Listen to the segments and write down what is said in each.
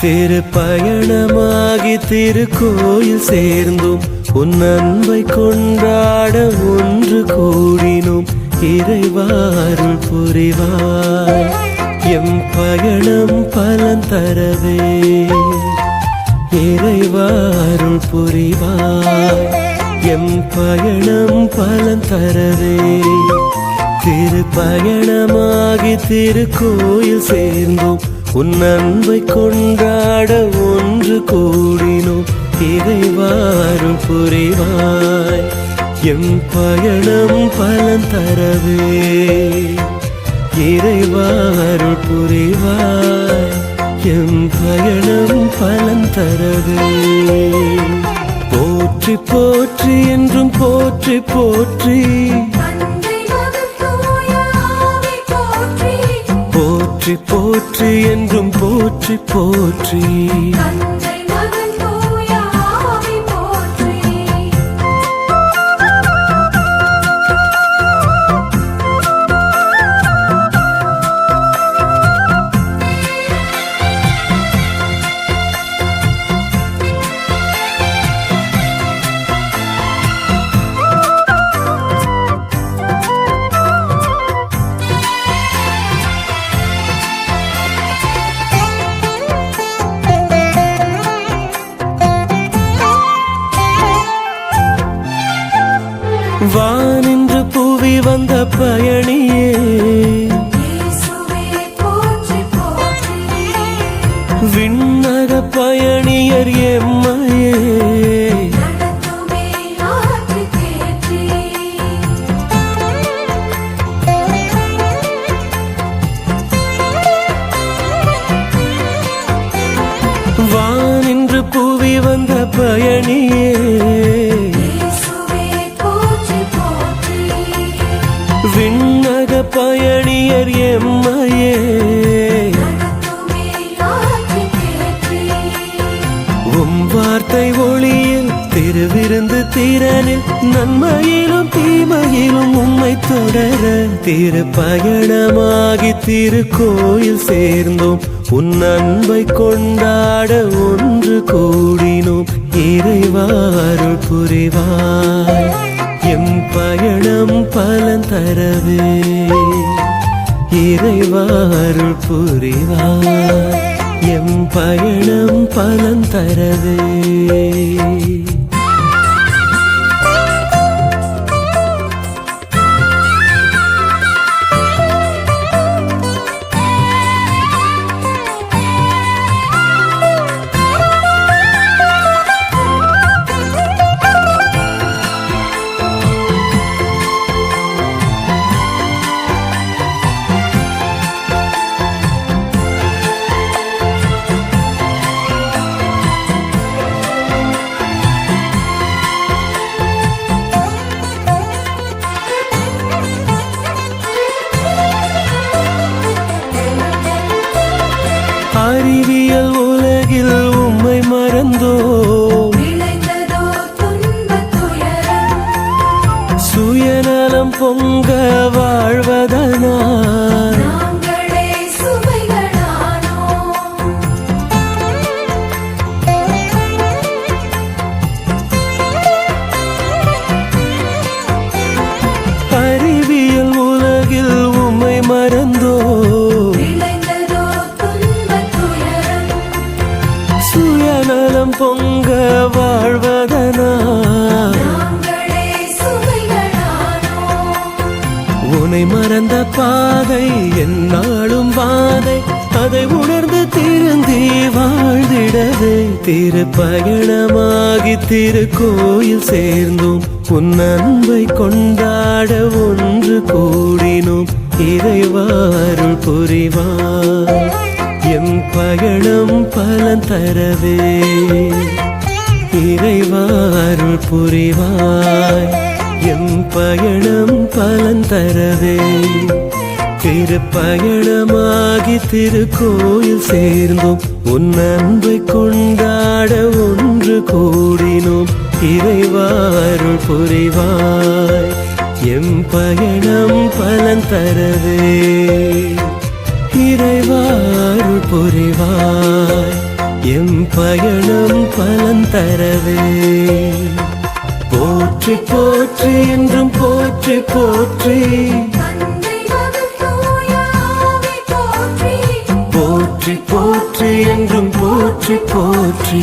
திரு திருப்பயணமாகி திருக்கோயில் சேர்ந்தோம் உன் அன்பை கொண்டாட ஒன்று கூடினோம் இறைவாருள் புரிவாய் எம் பயணம் பலன் தரவே. இறைவாருள் புரிவாய் எம் பயணம் பலன் தரவே. திரு திருப்பயணமாகி திருக்கோயில் சேர்ந்தோம் உன் அன்பை கொண்டாட ஒன்று கூடினோம் இறைவாரும் புரிவாய். எம் பயணம் பலன் தரவே இறைவாரும் புரிவாய். எம் பயணம் பலன் தரவே. போற்றி போற்றி என்றும் போற்றி போற்றி. போற்றி போற்றி என்றும் போற்றி போற்றி. திருப்பயணமாகி திருக்கோயில் சேர்ந்தோம். உன் அன்பை கொண்டாட ஒன்று கூடினோம். இறைவாருள் புரிவாய். எம் பயணம் பலன் தரவே. இறைவாருள் புரிவாய். எம் பயணம் பலன் தரவே. சுயநலம் பொங்க வாழ்வதனால் திரு பயணமாகி திரு கோயில் சேர்ந்தோம். உன் அன்பை கொண்டாட ஒன்று கூடினோம். இறைவாருள் புரிவாய் எம் பயணம் பலன் தரவே. இறைவாருள் புரிவாய். எம் பயணம் பலன் தரவே. திருப்பயணமாகி திருக்கோயில் சேர்ந்தோம். உன் அன்பை கொண்டாட ஒன்று கூடினோம். இறைவாருள் புரிவாய். எம் பயணம் பலன் தரவே. இறைவாருள் புரிவாய். எம் பயணம் பலன் தரவே. போற்றி போற்றி என்றும் போற்றி போற்றி. போற்றி போற்றி என்றும் போற்றி போற்றி.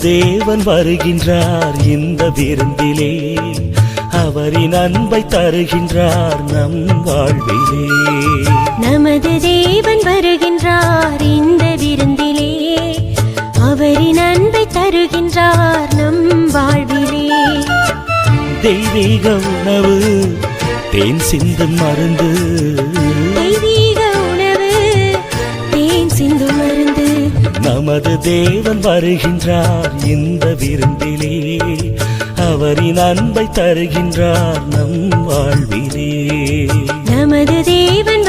தேவன் வருகின்றார் இந்த விருந்திலே. அவரின் அன்பை தருகின்றார் நம் வாழ்விலே. நமது தேவன் வருகின்றார் இந்த விருந்திலே. அவரின் அன்பை தருகின்றார் நம் வாழ்விலே. தெய்வீக உணவு தேன் சிந்தும் மருந்து எமது தேவன் வருகின்றார் இந்த விருந்திலே. அவரின் அன்பை தருகின்றார் நம் வாழ்விலே. நமது தேவன்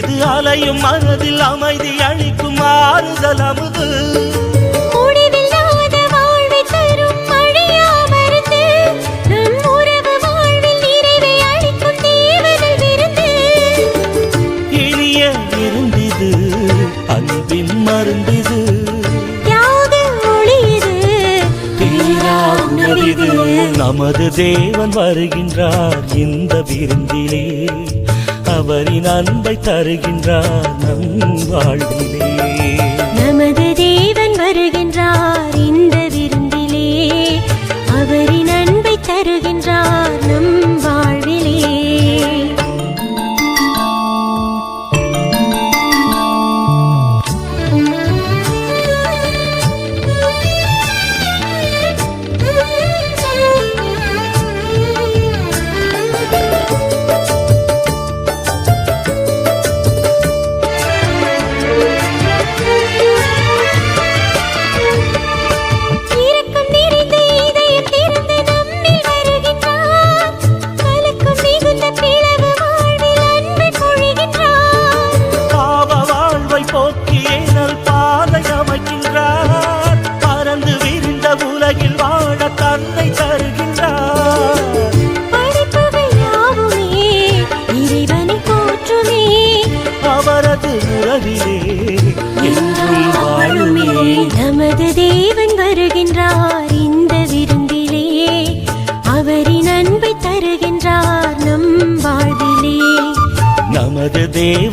இது அலையும் மனதில் அமைதி அளிக்கும் ஆறுதல் அமுது அன்பின் மருந்திது. நமது தேவன் வருகின்றார் இந்த விருந்திலே. அவரின் அன்பை தருகின்றார் நம் வாழ்விலே.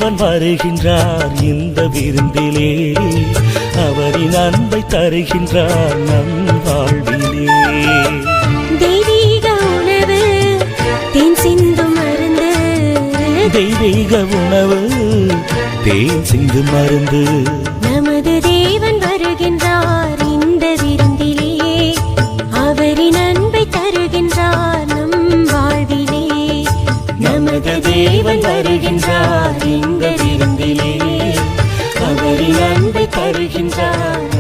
தேவன் வருகின்றார் இந்த விருந்திலே. அவரின் அன்பை தருகின்றார் நம் வாழ்விலே. தெய்வீக உணவு தேன் சிந்து மருந்து. தெய்வீக உணவு தேன் சிந்து மருந்து. தேவன் வருகின்றார் இந்த விருந்திலே அவரின் அன்பை தருகின்றார்.